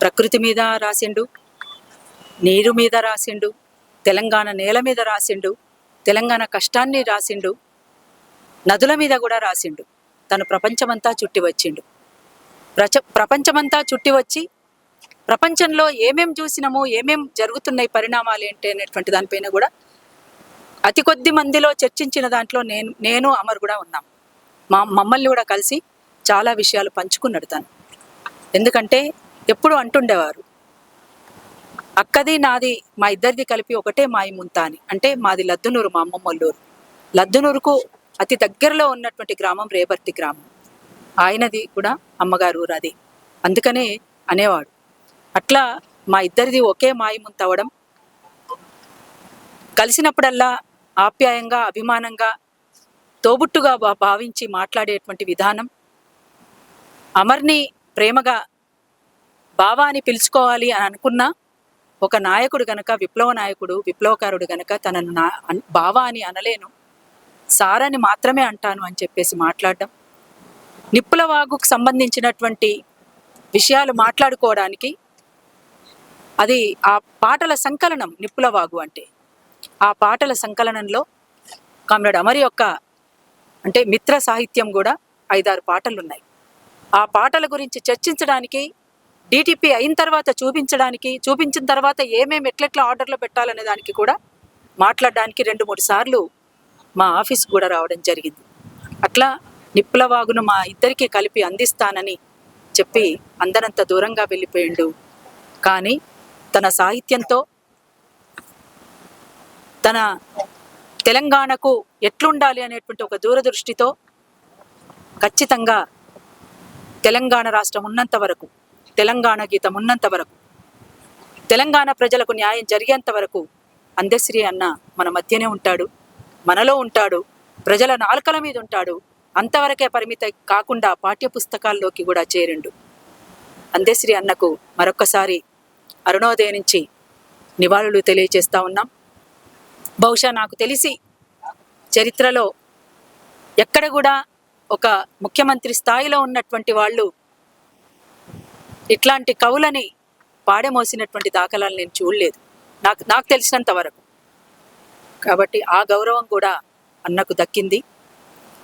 ప్రకృతి మీద రాసిండు నీరు మీద రాసిండు తెలంగాణ నేల మీద రాసిండు తెలంగాణ కష్టాన్ని రాసిండు నదుల మీద కూడా రాసిండు. తను ప్రపంచమంతా చుట్టి వచ్చిండు. ప్రచ ప్రపంచమంతా చుట్టి వచ్చి ప్రపంచంలో ఏమేం చూసినామో ఏమేం జరుగుతున్నాయి పరిణామాలు ఏంటి అనేటువంటి దానిపైన కూడా అతి కొద్ది మందిలో చర్చించిన దాంట్లో నేను నేను అమర్ కూడా ఉన్నాం. మా మమ్మల్ని కూడా కలిసి చాలా విషయాలు పంచుకున్నాడు తను. ఎందుకంటే ఎప్పుడు అంటుండేవారు. అక్కది నాది మా ఇద్దరిది కలిపి ఒకటే మాయి ముంత అని. అంటే మాది లద్దునూరు మా అమ్మమ్మల్లూరు లద్దునూరుకు అతి దగ్గరలో ఉన్నటువంటి గ్రామం రేపర్తి గ్రామం. ఆయనది కూడా అమ్మగారు ఊరు అది. అందుకనే అనేవాడు. అట్లా మా ఇద్దరిది ఒకే మాయి ముంత కలిసినప్పుడల్లా ఆప్యాయంగా అభిమానంగా తోబుట్టుగా భా- భావించి మాట్లాడేటువంటి విధానం అమర్ని ప్రేమగా బావా అని పిలుచుకోవాలి అని అనుకున్నా ఒక నాయకుడు గనక విప్లవ నాయకుడు విప్లవకారుడు గనక తనను నా బావా అని అనలేను. సారని మాత్రమే అంటాను అని చెప్పేసి మాట్లాడడం. నిప్పుల వాగుకు సంబంధించినటువంటి విషయాలు మాట్లాడుకోవడానికి అది ఆ పాటల సంకలనం నిప్పుల వాగు అంటే. ఆ పాటల సంకలనంలో కామ్రేడ్ అమరి యొక్క అంటే మిత్ర సాహిత్యం కూడా ఐదారు పాటలు ఉన్నాయి ఆ పాటల గురించి చర్చించడానికి డిటిపి అయిన తర్వాత చూపించడానికి చూపించిన తర్వాత ఏమేమి ఎట్లెట్లా ఆర్డర్లో పెట్టాలనే దానికి కూడా మాట్లాడడానికి రెండు మూడు సార్లు మా ఆఫీస్ కూడా రావడం జరిగింది. అట్లా నిప్పుల వాగును మా ఇద్దరికి కలిపి అందిస్తానని చెప్పి అందరంత దూరంగా వెళ్ళిపోయిండు. కానీ తన సాహిత్యంతో తన తెలంగాణకు ఎట్లుండాలి అనేటువంటి ఒక దూరదృష్టితో ఖచ్చితంగా తెలంగాణ రాష్ట్రం ఉన్నంత వరకు తెలంగాణ గీతం ఉన్నంత వరకు. తెలంగాణ ప్రజలకు న్యాయం జరిగేంత వరకు అందశ్రీ అన్న మన మధ్యనే ఉంటాడు మనలో ఉంటాడు ప్రజల నాలుకల మీద ఉంటాడు అంతవరకే పరిమిత కాకుండా పాఠ్య పుస్తకాల్లోకి కూడా చేరిండు. అందశ్రీ అన్నకు మరొక్కసారి అరుణోదయ నుంచి నివాళులు తెలియజేస్తా ఉన్నాం. బహుశా నాకు తెలిసి చరిత్రలో ఎక్కడ కూడా ఒక ముఖ్యమంత్రి స్థాయిలో ఉన్నటువంటి వాళ్ళు ఇట్లాంటి కవులని పాడమోసినటువంటి దాఖలాలు నేను చూడలేదు. నాకు నాకు తెలిసినంత వరకు. కాబట్టి ఆ గౌరవం కూడా అన్నకు దక్కింది.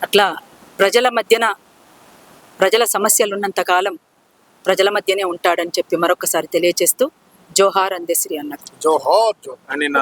అట్లా ప్రజల మధ్యన ప్రజల సమస్యలు ఉన్నంత కాలం ప్రజల మధ్యనే ఉంటాడని చెప్పి మరొకసారి తెలియజేస్తూ జోహార్ అందశ్రీ అన్నకు. జోహార్ అని